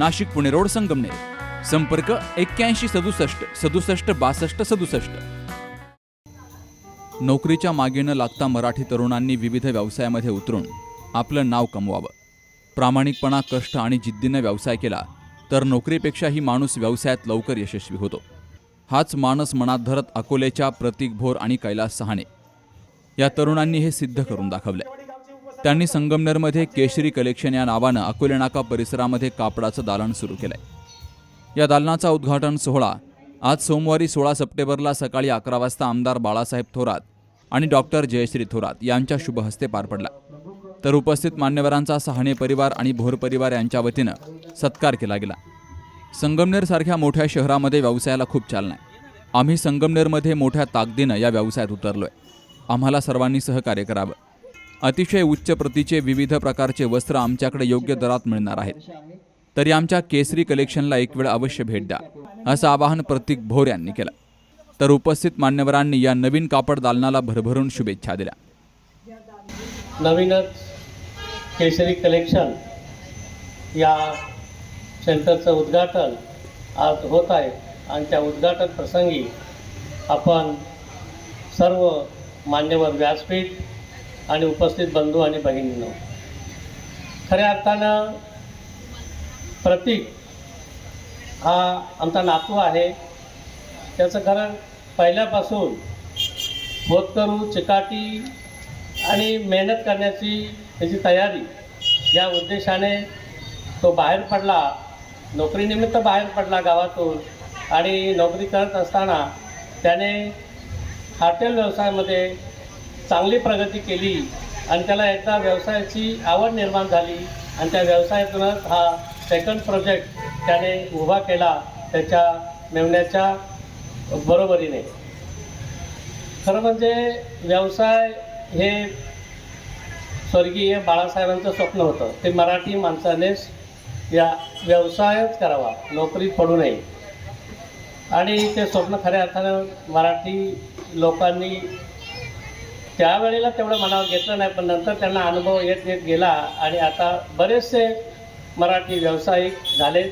Nashik Pune road Sangamner. संपर्क एक्क्याऐंशी सदुसष्ट सदुसष्ट बासष्ट सदुसष्ट. नोकरीच्या मागे न लागता मराठी तरुणांनी विविध व्यवसायामध्ये उतरून आपलं नाव कमवावं. प्रामाणिकपणा कष्ट आणि जिद्दीनं व्यवसाय केला तर नोकरीपेक्षाही माणूस व्यवसायात लवकर यशस्वी होतो. हाच मानस मनात धरत अकोलेच्या प्रतीक भोर आणि कैलास सहाणे. या तरुणांनी हे सिद्ध करून दाखवले त्यांनी संगमनेरमध्ये केशरी कलेक्शन या नावानं अकोले नाका परिसरामध्ये कापडाचं दालन सुरू केलंय. या दालनाचा उद्घाटन सोहळा आज सोमवारी सोळा सप्टेंबरला सकाळी अकरा वाजता आमदार बाळासाहेब थोरात आणि डॉक्टर जयश्री थोरात यांच्या शुभहस्ते पार पडला. तर उपस्थित मान्यवरांचा सहाणे परिवार आणि भोर परिवार यांच्या वतीनं सत्कार केला गेला. संगमनेरसारख्या मोठ्या शहरामध्ये व्यवसायाला खूप चालना आहे. आम्ही संगमनेरमध्ये मोठ्या ताकदीनं या व्यवसायात उतरलो आहे आम्हाला सर्वांनी सहकार्य करावं. अतिशय उच्च प्रतीचे विविध प्रकारचे वस्त्र आमच्याकडे योग्य दरात मिळणार आहेत. तरी आमच्या केसरी कलेक्शनला एक वेळ अवश्य भेट द्या असं आवाहन प्रतीक भोर यांनी केलं. तर उपस्थित मान्यवरांनी या नवीन कापड दालनाला भरभरून शुभेच्छा दिल्या. नवीनच केसरी कलेक्शन या सेंटरचं उद्घाटन आज होत आहे आणि त्या उद्घाटन प्रसंगी आपण सर्व मान्यवर व्यासपीठ आणि उपस्थित बंधू आणि भगिनींनो खऱ्या अर्थानं प्रतीक हा आमचा नातू आहे. त्याचं कारण पहिल्यापासून होतकरू चिकाटी आणि मेहनत करण्याची त्याची तयारी या उद्देशाने तो बाहेर पडला. नोकरीनिमित्त बाहेर पडला गावातून आणि नोकरी करत असताना त्याने हॉटेल व्यवसायामध्ये चांगली प्रगती केली आणि त्याला एकदा व्यवसायाची आवड निर्माण झाली आणि त्या व्यवसायातूनच हा सेकंड प्रोजेक्ट त्याने उभा केला त्याच्या मेवण्याच्या बरोबरीने. खरं म्हणजे व्यवसाय हे स्वर्गीय बाळासाहेबांचं स्वप्न होतं. ते मराठी माणसानेच या व्यवसायच करावा नोकरीत पडू नये. आणि ते स्वप्न खऱ्या अर्थानं मराठी लोकांनी त्यावेळेला तेवढं मनावर घेतलं नाही पण नंतर त्यांना अनुभव येत येत गेला आणि आता बरेचसे मराठी व्यावसायिक झाले.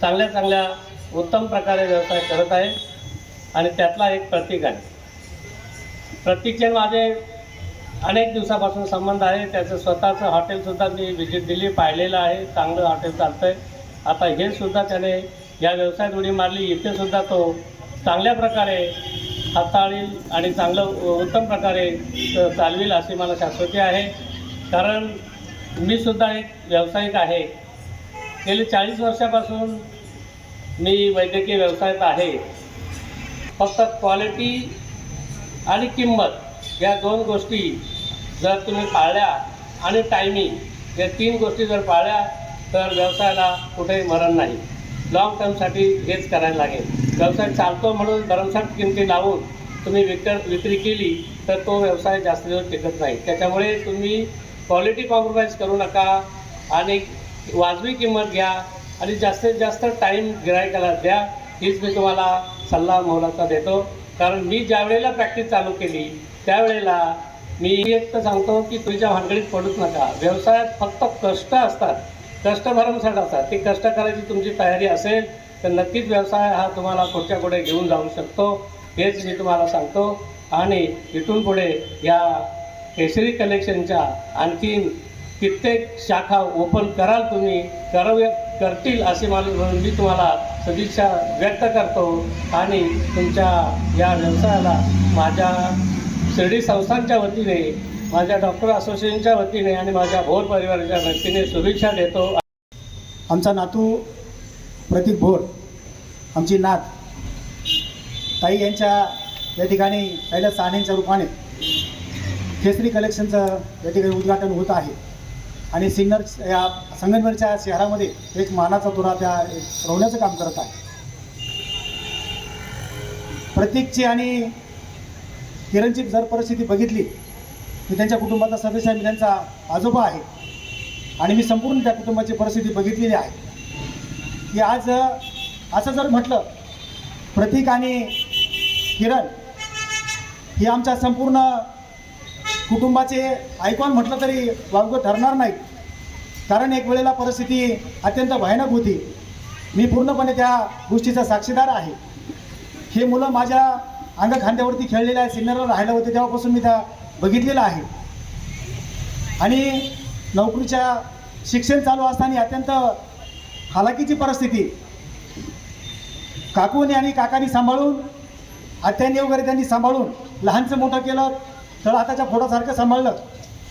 चांगल्या चांगल्या उत्तम प्रकारे व्यवसाय करत आहे आणि त्यातला एक प्रतीक आहे. प्रतीकचे माझे अनेक दिवसापासून संबंध आहे. त्याचं स्वतःचं हॉटेलसुद्धा मी व्हिजिट दिली पाहिलेलं आहे. चांगलं हॉटेल चालतं आहे आता हे सुद्धा त्याने या व्यवसायात उडी मारली. इथेसुद्धा तो चांगल्या प्रकारे हाताळील आणि चांगलं उत्तम प्रकारे चालवेल अशी मला शाश्वती आहे. कारण मी सुद्धा एक व्यावसायिक आहे. गेली चाळीस वर्षापासून मी वैद्यकीय व्यवसायात आहे. फक्त क्वालिटी आणि किंमत या दोन गोष्टी जर तुम्ही पाळल्या आणि टायमिंग या तीन गोष्टी जर पाळल्या तर व्यवसायाला कुठेही मरण नाही. लॉंग टर्मसाठी हेच करायला लागेल. व्यवसाय चालतो म्हणून भरमसाठ किमती लावून तुम्ही विक विक्री केली तर तो व्यवसाय जास्त दिवस टिकत नाही. त्याच्यामुळे तुम्ही क्वालिटी कॉम्प्रोमाइज करू नका आणि वाजवी किंमत घ्या आणि जास्तीत जास्त टाईम गिरायकाला द्या. हीच मी तुम्हाला सल्ला मोलाचा देतो. कारण मी ज्यावेळेला प्रॅक्टिस चालू केली त्यावेळेला मी एक तर सांगतो की तुझ्या भानगडीत पडूच नका. व्यवसायात फक्त कष्ट असतात. कष्ट भरमसाठ असतात. ती कष्ट करायची तुमची तयारी असेल तर नक्कीच व्यवसाय हा तुम्हाला पुढच्या पुढे घेऊन जाऊ शकतो. हेच मी तुम्हाला सांगतो. आणि इथून पुढे या केसरी कलेक्शनच्या आणखीन कित्येक शाखा ओपन कराल तुम्ही करव्य करतील असे मला म्हणून मी तुम्हाला सदिच्छा व्यक्त करतो. आणि तुमच्या या व्यवसायाला माझ्या शिर्डी संस्थांच्या वतीने माझ्या डॉक्टर असोसिएशनच्या वतीने आणि माझ्या भोर परिवाराच्या वतीने शुभेच्छा देतो. आमचा नातू प्रतीक भोर आमची नाथ ताई यांच्या या ठिकाणी पहिल्या साण्यांच्या रूपाने. केसरी कलेक्शनचं या ठिकाणी उद्घाटन होत आहे. आणि सिन्नर या संगमनेरच्या शहरामध्ये एक मानाचा तुरा त्या रोवण्याचं काम करत आहे. प्रतीकची आणि किरणची जर परिस्थिती बघितली मी त्यांच्या कुटुंबाचा सदस्य आहे मी त्यांचा आजोबा आहे. आणि मी संपूर्ण त्या कुटुंबाची परिस्थिती बघितलेली आहे. की आज असं जर म्हटलं प्रतीक आणि किरण ही आमच्या संपूर्ण कुटुंबाचे आयकॉन म्हटलं तरी वावगं ठरणार नाही कारण एक वेळेला परिस्थिती अत्यंत भयानक होती. मी पूर्णपणे त्या गोष्टीचा साक्षीदार आहे. हे मुलं माझ्या अंग खांद्यावरती खेळलेलं आहे सिन्नरला राहिलं होते तेव्हापासून मी त्या बघितलेलं आहे. आणि नोकरीच्या शिक्षण चालू असताना अत्यंत हालाकीची परिस्थिती. काकूने आणि काकांनी सांभाळून आत्याने वगैरे त्यांनी सांभाळून लहानचं मोठं केलं तळ हाताच्या फोडासारखं सांभाळलं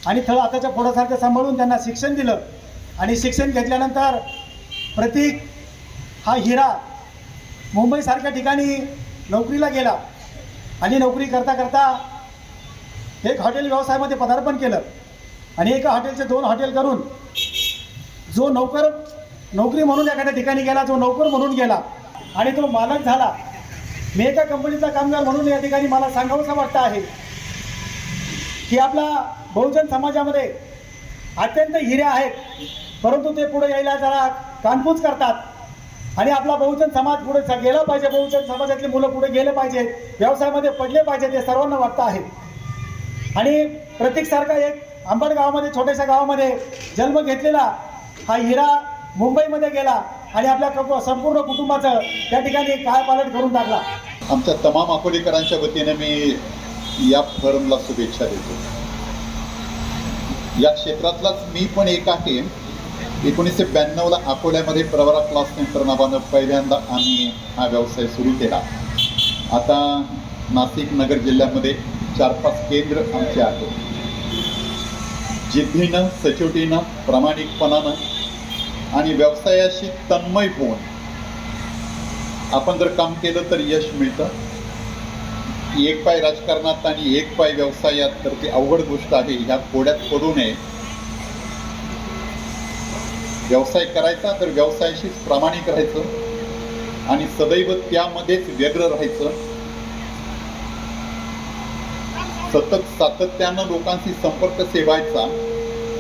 आणि तळ हाताच्या फोडासारखं सांभाळून त्यांना शिक्षण दिलं. आणि शिक्षण घेतल्यानंतर प्रतीक हा हिरा मुंबईसारख्या ठिकाणी नोकरीला गेला. आणि नोकरी करता करता एक हॉटेल व्यवसायामध्ये पदार्पण केलं. आणि एका हॉटेलचे दोन हॉटेल करून जो नोकर नोकरी म्हणून एखाद्या ठिकाणी गेला तो नोकर म्हणून गेला आणि तो मालक झाला. मी एका कंपनीचा कामगार म्हणून या ठिकाणी मला सांगावंसं वाटतं आहे की आपला बहुजन समाजामध्ये अत्यंत हिऱ्या आहेत परंतु ते पुढे यायला जरा कानपूस करतात. आणि आपला बहुजन समाज पुढे गेला पाहिजे बहुजन समाजातली मुलं पुढे गेले पाहिजेत व्यवसायामध्ये पडले पाहिजेत हे सर्वांना वाटतं आहे. आणि प्रतीकसारखा एक आंबड गावामध्ये छोट्याशा गावामध्ये जन्म घेतलेला हा हिरा मुंबईमध्ये गेला आणि आपल्या कप- संपूर्ण कुटुंबाचं त्या ठिकाणी काय पालट करून टाकला. आमच्या तमाम अकोलेकरांच्या वतीने मी या फर्मला शुभेच्छा देतो. या क्षेत्रातलाच मी पण एक आहे. एकोणीसशे ब्याण्णवला अकोल्यामध्ये प्रवरा क्लास सेंटर नावानं पहिल्यांदा आम्ही हा व्यवसाय सुरू केला. आता नाशिक नगर जिल्ह्यामध्ये चार पाच केंद्र आमचे आहेत. जिद्दीनं सचोटीनं प्रामाणिकपणानं आणि व्यवसायाशी तन्मय होऊन. आपण जर काम केलं तर यश मिळतं. एक पाय राजकारणात आणि एक पाय व्यवसायात तर ती अवघड गोष्ट आहे. ह्या कोड्यात पडू नये. व्यवसाय करायचा तर व्यवसायाशीच प्रामाणिक राहायचं. आणि सदैव त्यामध्येच व्यग्र राहायचं. सतत सातत्यानं लोकांशी संपर्क सेवायचा.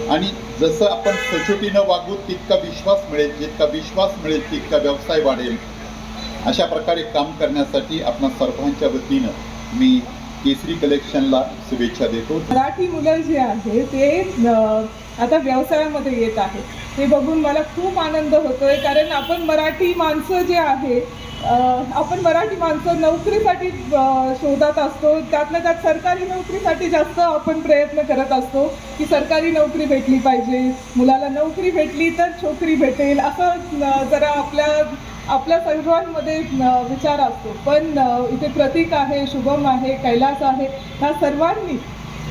आणि जसं आपण सचोटीनं वागू तितका विश्वास मिळेल जितका विश्वास मिळेल तितका व्यवसाय वाढेल. अशा प्रकारे काम करण्यासाठी आपणा सर्वांच्या वतीनं मी केसरी कलेक्शनला शुभेच्छा देतो. मराठी मुलं जे आहे ते आता व्यवसायामध्ये येत आहे. हे बघून मला खूप आनंद होतोय कारण आपण मराठी माणसं जे आहे आपण मराठी माणसं नोकरीसाठी शोधात असतो. त्यातल्या त्यात सरकारी नोकरीसाठी जास्त आपण प्रयत्न करत असतो की सरकारी नोकरी भेटली पाहिजे मुलाला नोकरी भेटली तर छोकरी भेटेल असं जरा आपल्या आपल्या सर्वांमध्ये विचार असतो. पण इथे प्रतीक आहे शुभम आहे कैलास आहे ह्या सर्वांनी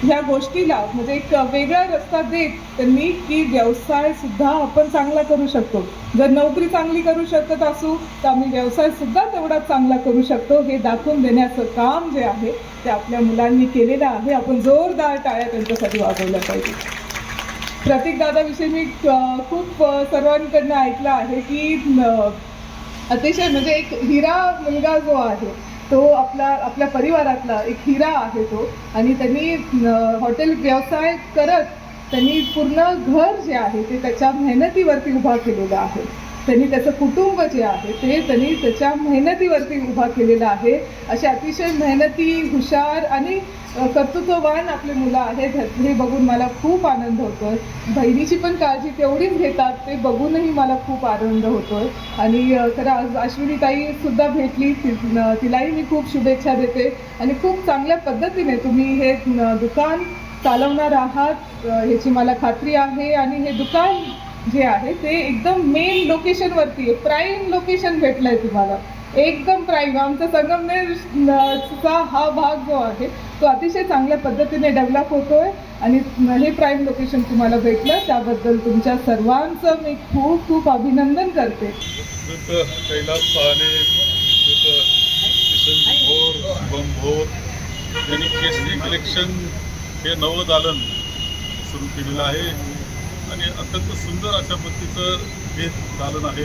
ह्या गोष्टीला म्हणजे एक वेगळा रस्ता देत त्यांनी की व्यवसाय सुद्धा आपण चांगला करू शकतो. जर नोकरी चांगली करू शकत असू तर आम्ही व्यवसाय सुद्धा तेवढाच चांगला करू शकतो. हे दाखवून देण्याचं काम जे आहे ते आपल्या मुलांनी केलेलं आहे. आपण जोरदार टाळ्या त्यांच्यासाठी वाजवल्या पाहिजे प्रतीक दादाविषयी मी खूप सर्वांकडनं ऐकलं आहे की अतिशय म्हणजे एक हिरा मुलगा जो आहे तो आपला आपल्या परिवारातला एक हिरा आहे तो. आणि त्यांनी हॉटेल व्यवसाय करत त्यांनी पूर्ण घर जे आहे ते त्याच्या मेहनतीवरती उभा केलेलं आहे. त्यांनी त्याचं कुटुंब जे आहे ते त्यांनी त्याच्या मेहनतीवरती उभा केलेला आहे. असे अतिशय मेहनती हुशार आणि कर्तृत्ववान आपले मुलं आहेत. हे बघून मला खूप आनंद होतोय. बहिणीची पण काळजी तेवढीच घेतात ते बघूनही मला खूप आनंद होतोय. आणि खरं आज अश्विनी ताई सुद्धा भेटली. ति- तिलाही मी खूप शुभेच्छा देते. आणि खूप चांगल्या पद्धतीने तुम्ही हे दुकान चालवणार आहात. ह्याची मला खात्री आहे. आणि हे दुकान जे आहे ते एकदम मेन लोकेशनवरती आहे. प्राईम लोकेशन भेटलं आहे तुम्हाला. एकदम प्राईम आमचा संगमनेरचा न- चा हा भाग जो आहे तो अतिशय चांगल्या पद्धतीने डेव्हलप होतो आहे आणि हे प्राईम लोकेशन तुम्हाला भेटलं. त्याबद्दल तुमच्या सर्वांचं मी खूप खूप अभिनंदन करते. कैलास पहाले यांनी केसरी कलेक्शन हे नवदालन सुरू केलेलं आहे. आणि अत्यंत सुंदर अशा पद्धतीचं हे दालन आहे.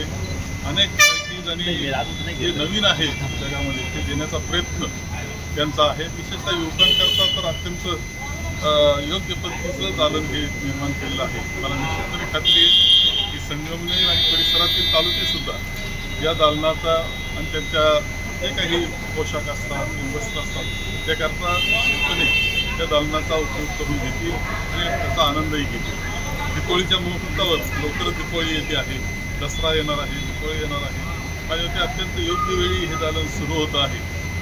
अनेक व्हरायटीज आणि जे नवीन आहे जगामध्ये ते देण्याचा प्रयत्न त्यांचा आहे. विशेषतः युवकांकरता तर अत्यंत योग्य पद्धतीचं दालन हे निर्माण केलेलं आहे. मला निश्चितपणे खात्री आहे की संगमनेर आणि परिसरातील तालुकेसुद्धा या दालनाचा आणि त्यांच्या जे काही पोशाख असतात वस्त्र असतात त्याकरता निश्चितपणे त्या दालनाचा उपयोग करून घेतील आणि त्याचा आनंदही घेतील. दीपोळीच्या मुहूर्तावर लवकरच दीपोळी येते आहे. दसरा येणार आहे दीपोळी येणार आहे. माझ्या ते अत्यंत योग्य वेळी हे दालन सुरू होतं आहे.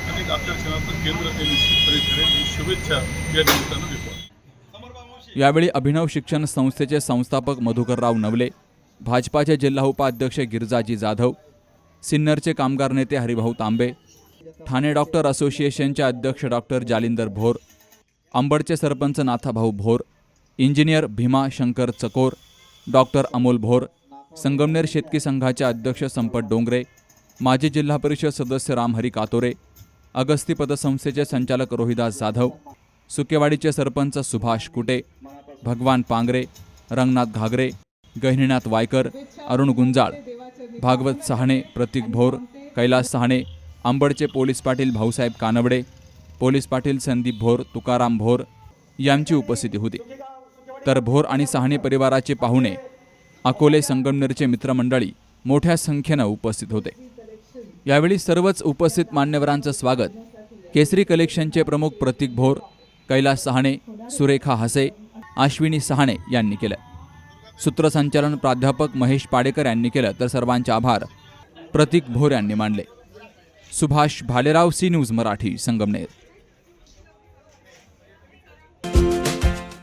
आणि आकर्षणाचं केंद्र हे निश्चितपणे ठरेल ही शुभेच्छा या निमित्तानं देतो. यावेळी अभिनव शिक्षण संस्थेचे संस्थापक मधुकरराव नवले भाजपाचे जिल्हा उपाध्यक्ष गिरजाजी जाधव सिन्नरचे कामगार नेते हरिभाऊ तांबे ठाणे डॉक्टर असोसिएशनचे अध्यक्ष डॉक्टर जालिंदर भोर अंबडचे सरपंच नाथाभाऊ भोर इंजिनियर भीमा शंकर चकोर डॉक्टर अमोल भोर संगमनेर शेतकी संघाचे अध्यक्ष संपत डोंगरे माजी जिल्हा परिषद सदस्य रामहरी कातोरे अगस्ती पदसंस्थेचे संचालक रोहिदास जाधव सुकेवाडीचे सरपंच सुभाष कुटे भगवान पांगरे रंगनाथ घागरे गहिनीनाथ वायकर अरुण गुंजाळ भागवत सहाणे प्रतीक भोर कैलास सहाणे आंबडचे पोलीस पाटील भाऊसाहेब कानवडे पोलीस पाटील संदीप भोर तुकाराम भोर यांची उपस्थिती होती. तर भोर आणि सहाणे परिवाराचे पाहुणे अकोले संगमनेरचे मित्रमंडळी मोठ्या संख्येनं उपस्थित होते. यावेळी सर्वच उपस्थित मान्यवरांचं स्वागत. केसरी कलेक्शनचे प्रमुख प्रतीक भोर कैलास सहाणे सुरेखा हसे आश्विनी सहाणे यांनी केलं. सूत्रसंचालन प्राध्यापक महेश पाडेकर यांनी केलं तर सर्वांचे आभार. प्रतीक भोर यांनी मानले. Subhash Bhalerao C news Marathi Sangamner.